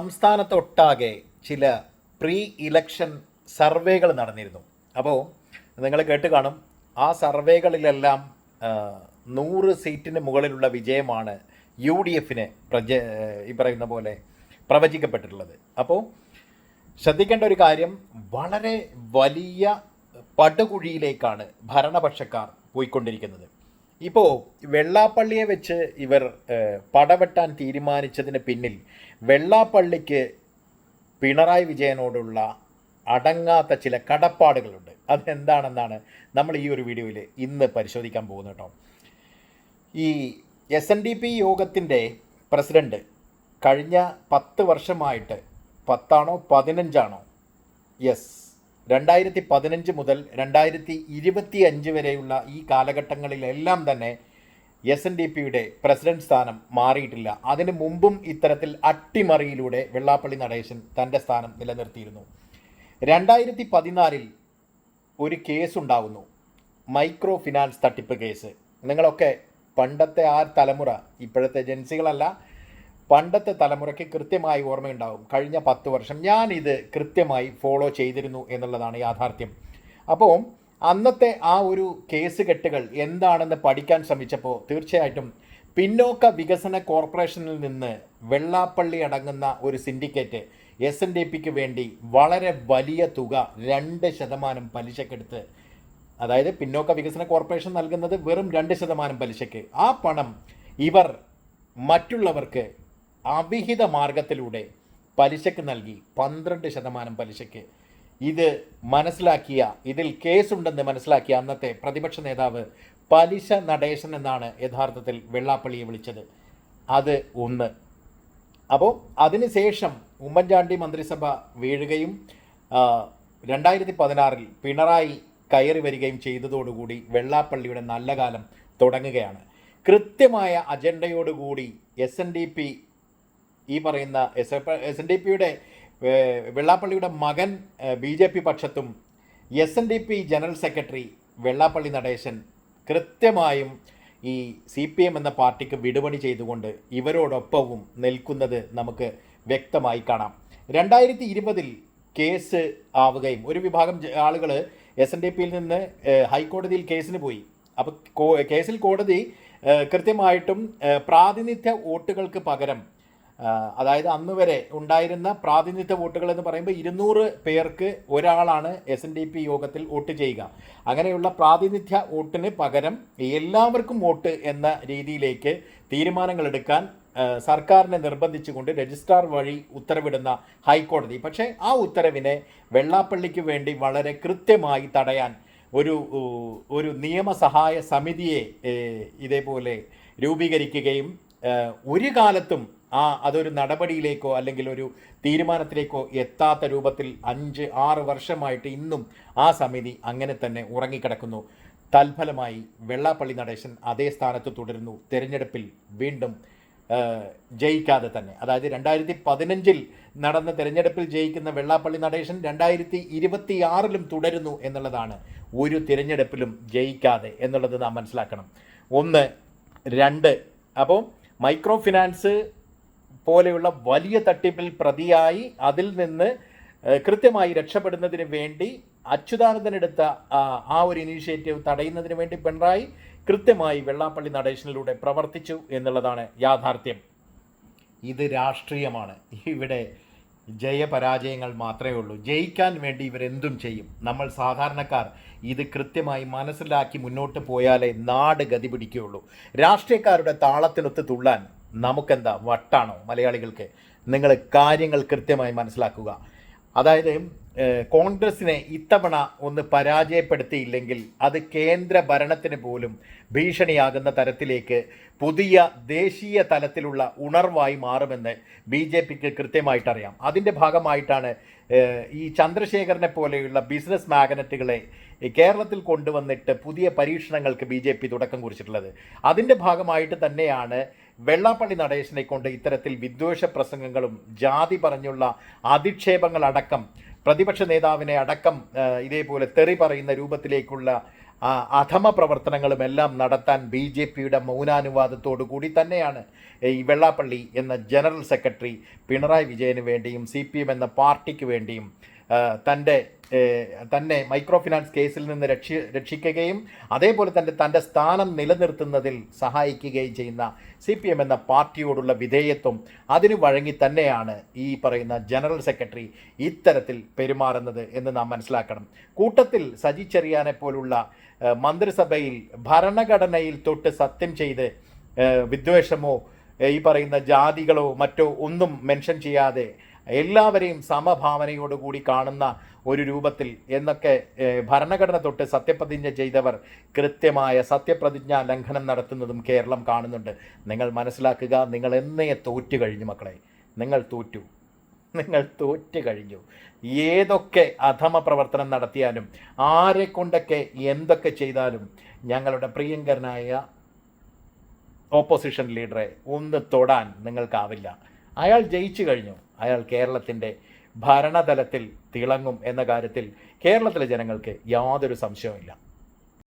സംസ്ഥാനത്തൊട്ടാകെ ചില pre election സർവേകൾ നടന്നിരുന്നു. അപ്പോൾ നിങ്ങൾ കേട്ട് കാണും ആ സർവേകളിലെല്ലാം നൂറ് സീറ്റിന് മുകളിലുള്ള വിജയമാണ് യു ഡി എഫിന് പ്രജ ഈ പറയുന്ന പോലെ പ്രവചിക്കപ്പെട്ടിട്ടുള്ളത്. അപ്പോൾ ശ്രദ്ധിക്കേണ്ട ഒരു കാര്യം വളരെ വലിയ പടുകുഴിയിലേക്കാണ് ഭരണപക്ഷക്കാർ പോയിക്കൊണ്ടിരിക്കുന്നത്. ഇപ്പോൾ വെള്ളാപ്പള്ളിയെ വെച്ച് ഇവർ പടവെട്ടാൻ തീരുമാനിച്ചതിന് പിന്നിൽ വെള്ളാപ്പള്ളിക്ക് പിണറായി വിജയനോടുള്ള അടങ്ങാത്ത ചില കടപ്പാടുകളുണ്ട്. അതെന്താണെന്നാണ് നമ്മൾ ഈ ഒരു വീഡിയോയിൽ ഇന്ന് പരിശോധിക്കാൻ പോകുന്നത് കേട്ടോ. ഈ എസ് എൻ ഡി പി യോഗത്തിന്റെ പ്രസിഡന്റ് കഴിഞ്ഞ പത്ത് വർഷമായിട്ട് പത്താണോ പതിനഞ്ചാണോ? യെസ്. രണ്ടായിരത്തി പതിനഞ്ച് മുതൽ രണ്ടായിരത്തി ഇരുപത്തി അഞ്ച് വരെയുള്ള ഈ കാലഘട്ടങ്ങളിലെല്ലാം തന്നെ എസ് എൻ ഡി പിയുടെ പ്രസിഡന്റ് സ്ഥാനം മാറിയിട്ടില്ല. അതിനു മുമ്പും ഇത്തരത്തിൽ അട്ടിമറിയിലൂടെ വെള്ളാപ്പള്ളി നടേശൻ തന്റെ സ്ഥാനം നിലനിർത്തിയിരുന്നു. രണ്ടായിരത്തി പതിനാലിൽ ഒരു കേസ് ഉണ്ടാകുന്നു മൈക്രോ ഫിനാൻസ് തട്ടിപ്പ് കേസ്. നിങ്ങളൊക്കെ പണ്ടത്തെ ആ തലമുറ ഇപ്പോഴത്തെ ജൻസികളല്ല പണ്ടത്തെ തലമുറയ്ക്ക് കൃത്യമായി ഓർമ്മയുണ്ടാകും കഴിഞ്ഞ പത്ത് വർഷം ഞാൻ ഇത് കൃത്യമായി ഫോളോ ചെയ്തിരുന്നു എന്നുള്ളതാണ് യാഥാർത്ഥ്യം. അപ്പോൾ അന്നത്തെ ആ ഒരു കേസ് കെട്ടുകൾ എന്താണെന്ന് പഠിക്കാൻ ശ്രമിച്ചപ്പോൾ തീർച്ചയായിട്ടും പിന്നോക്ക വികസന കോർപ്പറേഷനിൽ നിന്ന് വെള്ളാപ്പള്ളി അടങ്ങുന്ന ഒരു സിൻഡിക്കേറ്റ് എസ് എൻ ഡി പിക്ക് വേണ്ടി വളരെ വലിയ തുക രണ്ട് ശതമാനം പലിശക്കെടുത്ത് അതായത് പിന്നോക്ക വികസന കോർപ്പറേഷൻ നൽകുന്നത് വെറും രണ്ട് ശതമാനം പലിശയ്ക്ക് ആ പണം ഇവർ മറ്റുള്ളവർക്ക് അവിഹിത മാർഗത്തിലൂടെ പലിശക്ക് നൽകി പന്ത്രണ്ട് ശതമാനം പലിശയ്ക്ക്. ഇത് മനസ്സിലാക്കിയ ഇതിൽ കേസുണ്ടെന്ന് മനസ്സിലാക്കിയ അന്നത്തെ പ്രതിപക്ഷ നേതാവ് പലിശ നടേശൻ എന്നാണ് യഥാർത്ഥത്തിൽ വെള്ളാപ്പള്ളിയെ വിളിച്ചത്. അത് ഒന്ന്. അപ്പോൾ അതിനുശേഷം ഉമ്മൻചാണ്ടി മന്ത്രിസഭ വീഴുകയും രണ്ടായിരത്തി പതിനാറിൽ പിണറായി കയറി വരികയും ചെയ്തതോടുകൂടി വെള്ളാപ്പള്ളിയുടെ നല്ല കാലം തുടങ്ങുകയാണ്. കൃത്യമായ അജണ്ടയോടുകൂടി എസ് എൻ ഡി പി ഈ പറയുന്ന എസ് എസ് എൻ ഡി പിയുടെ വെള്ളാപ്പള്ളിയുടെ മകൻ B J P പക്ഷത്തും S N D P general secretary Vellappally Natesan കൃത്യമായും ഈ സി പി എം എന്ന പാർട്ടിക്ക് വിടുപണി ചെയ്തുകൊണ്ട് ഇവരോടൊപ്പവും നിൽക്കുന്നത് നമുക്ക് വ്യക്തമായി കാണാം. രണ്ടായിരത്തി ഇരുപതിൽ കേസ് ആവുകയും ഒരു വിഭാഗം ആളുകൾ എസ് എൻ ഡി പിയിൽ നിന്ന് ഹൈക്കോടതിയിൽ കേസിന് പോയി. അപ്പോൾ കേസിൽ കോടതി കൃത്യമായിട്ടും പ്രാതിനിധ്യ വോട്ടുകൾക്ക് പകരം അതായത് അന്ന് വരെ ഉണ്ടായിരുന്ന പ്രാതിനിധ്യ വോട്ടുകൾ എന്ന് പറയുമ്പോൾ ഇരുന്നൂറ് പേർക്ക് ഒരാളാണ് എസ് എൻ ഡി പി യോഗത്തിൽ വോട്ട് ചെയ്യുക. അങ്ങനെയുള്ള പ്രാതിനിധ്യ വോട്ടിന് പകരം എല്ലാവർക്കും വോട്ട് എന്ന രീതിയിലേക്ക് തീരുമാനങ്ങൾ എടുക്കാൻ സർക്കാരിനെ നിർബന്ധിച്ചുകൊണ്ട് രജിസ്ട്രാർ വഴി ഉത്തരവിടുന്ന ഹൈക്കോടതി. പക്ഷേ ആ ഉത്തരവിനെ വെള്ളാപ്പള്ളിക്ക് വേണ്ടി വളരെ കൃത്യമായി തടയാൻ ഒരു ഒരു നിയമസഹായ സമിതിയെ ഇതേപോലെ രൂപീകരിക്കുകയും ഒരു കാലത്തും ആ അതൊരു നടപടിയിലേക്കോ അല്ലെങ്കിൽ ഒരു തീരുമാനത്തിലേക്കോ എത്താത്ത രൂപത്തിൽ അഞ്ച് ആറ് വർഷമായിട്ട് ഇന്നും ആ സമിതി അങ്ങനെ തന്നെ ഉറങ്ങിക്കിടക്കുന്നു. തൽഫലമായി വെള്ളാപ്പള്ളി നടേശൻ അതേ സ്ഥാനത്ത് തുടരുന്നു. തെരഞ്ഞെടുപ്പിൽ വീണ്ടും ജയിക്കാതെ തന്നെ. അതായത് രണ്ടായിരത്തി പതിനഞ്ചിൽ നടന്ന തെരഞ്ഞെടുപ്പിൽ ജയിക്കുന്ന വെള്ളാപ്പള്ളി നടേശൻ രണ്ടായിരത്തി ഇരുപത്തി ആറിലും തുടരുന്നു എന്നുള്ളതാണ്. ഒരു തിരഞ്ഞെടുപ്പിലും ജയിക്കാതെ എന്നുള്ളത് നാം മനസ്സിലാക്കണം. ഒന്ന് രണ്ട് അപ്പോൾ മൈക്രോ ഫിനാൻസ് പോലെയുള്ള വലിയ തട്ടിപ്പിൽ പ്രതിയായി അതിൽ നിന്ന് കൃത്യമായി രക്ഷപ്പെടുന്നതിന് വേണ്ടി അച്യുതാനന്ദനെടുത്ത ആ, ഒരു ഇനീഷ്യേറ്റീവ് തടയുന്നതിന് വേണ്ടി പിണറായി കൃത്യമായി വെള്ളാപ്പള്ളി നടേശനിലൂടെ പ്രവർത്തിച്ചു എന്നുള്ളതാണ് യാഥാർത്ഥ്യം. ഇത് രാഷ്ട്രീയമാണ്. ഇവിടെ ജയപരാജയങ്ങൾ മാത്രമേ ഉള്ളൂ. ജയിക്കാൻ വേണ്ടി ഇവരെന്തും ചെയ്യും. നമ്മൾ സാധാരണക്കാർ ഇത് കൃത്യമായി മനസ്സിലാക്കി മുന്നോട്ട് പോയാലേ നാട് ഗതി പിടിക്കുകയുള്ളൂ. രാഷ്ട്രീയക്കാരുടെ താളത്തിനൊത്ത് തുള്ളാൻ നമുക്കെന്താ വട്ടാണോ മലയാളികൾക്ക്? നിങ്ങൾ കാര്യങ്ങൾ കൃത്യമായി മനസ്സിലാക്കുക. അതായത് കോൺഗ്രസിനെ ഇത്തവണ ഒന്ന് പരാജയപ്പെടുത്തിയില്ലെങ്കിൽ അത് കേന്ദ്ര ഭരണത്തിന് പോലും ഭീഷണിയാകുന്ന തരത്തിലേക്ക് പുതിയ ദേശീയ തലത്തിലുള്ള ഉണർവായി മാറുമെന്ന് ബി ജെ പിക്ക് കൃത്യമായിട്ടറിയാം. അതിന്റെ ഭാഗമായിട്ടാണ് ഈ ചന്ദ്രശേഖരനെ പോലെയുള്ള ബിസിനസ് മാഗ്നറ്റുകളെ കേരളത്തിൽ കൊണ്ടുവന്നിട്ട് പുതിയ പരീക്ഷണങ്ങൾക്ക് ബി തുടക്കം കുറിച്ചിട്ടുള്ളത്. അതിന്റെ ഭാഗമായിട്ട് തന്നെയാണ് വെള്ളാപ്പള്ളി നടേശനെ കൊണ്ട് ഇത്തരത്തിൽ വിദ്വേഷ പ്രസംഗങ്ങളും ജാതി പറഞ്ഞുള്ള അധിക്ഷേപങ്ങളടക്കം പ്രതിപക്ഷ നേതാവിനെ അടക്കം ഇതേപോലെ തെറി പറയുന്ന രൂപത്തിലേക്കുള്ള അധമ പ്രവർത്തനങ്ങളും എല്ലാം നടത്താൻ ബി ജെ പിയുടെ മൗനാനുവാദത്തോടു കൂടി തന്നെയാണ് ഈ വെള്ളാപ്പള്ളി എന്ന ജനറൽ സെക്രട്ടറി പിണറായി വിജയന് വേണ്ടിയും സി എന്ന പാർട്ടിക്ക് വേണ്ടിയും തന്റെ തന്നെ മൈക്രോ ഫിനാൻസ് കേസിൽ നിന്ന് രക്ഷി രക്ഷിക്കുകയും അതേപോലെ തന്നെ തന്റെ സ്ഥാനം നിലനിർത്തുന്നതിൽ സഹായിക്കുകയും ചെയ്യുന്ന സി പി എം എന്ന പാർട്ടിയോടുള്ള വിധേയത്വം അതിന് വഴങ്ങി തന്നെയാണ് ഈ പറയുന്ന ജനറൽ സെക്രട്ടറി ഇത്തരത്തിൽ പെരുമാറുന്നത് എന്ന് നാം മനസ്സിലാക്കണം. കൂട്ടത്തിൽ സജി ചെറിയാനെ പോലുള്ള മന്ത്രിസഭയിൽ ഭരണഘടനയിൽ തൊട്ട് സത്യം ചെയ്ത് വിദ്വേഷമോ ഈ പറയുന്ന ജാതികളോ മറ്റോ ഒന്നും മെൻഷൻ ചെയ്യാതെ എല്ലാവരെയും സമഭാവനയോടുകൂടി കാണുന്ന ഒരു രൂപത്തിൽ എന്നൊക്കെ ഭരണഘടന തൊട്ട് സത്യപ്രതിജ്ഞ ചെയ്തവർ കൃത്യമായ സത്യപ്രതിജ്ഞ ലംഘനം നടത്തുന്നതും കേരളം കാണുന്നുണ്ട്. നിങ്ങൾ മനസ്സിലാക്കുക നിങ്ങൾ എന്നേ തോറ്റു കഴിഞ്ഞു മക്കളെ. നിങ്ങൾ തോറ്റു. നിങ്ങൾ തോറ്റു കഴിഞ്ഞു. ഏതൊക്കെ അധമ പ്രവർത്തനം നടത്തിയാലും ആരെ കൊണ്ടൊക്കെ എന്തൊക്കെ ചെയ്താലും ഞങ്ങളുടെ പ്രിയങ്കരനായ ഓപ്പോസിഷൻ ലീഡറെ ഒന്ന് തൊടാൻ നിങ്ങൾക്കാവില്ല. അയാൾ ജയിച്ചു കഴിഞ്ഞു. അയാൾ കേരളത്തിന്റെ ഭരണതലത്തിൽ തിളങ്ങും എന്ന കാര്യത്തിൽ കേരളത്തിലെ ജനങ്ങൾക്ക് യാതൊരു സംശയവുമില്ല.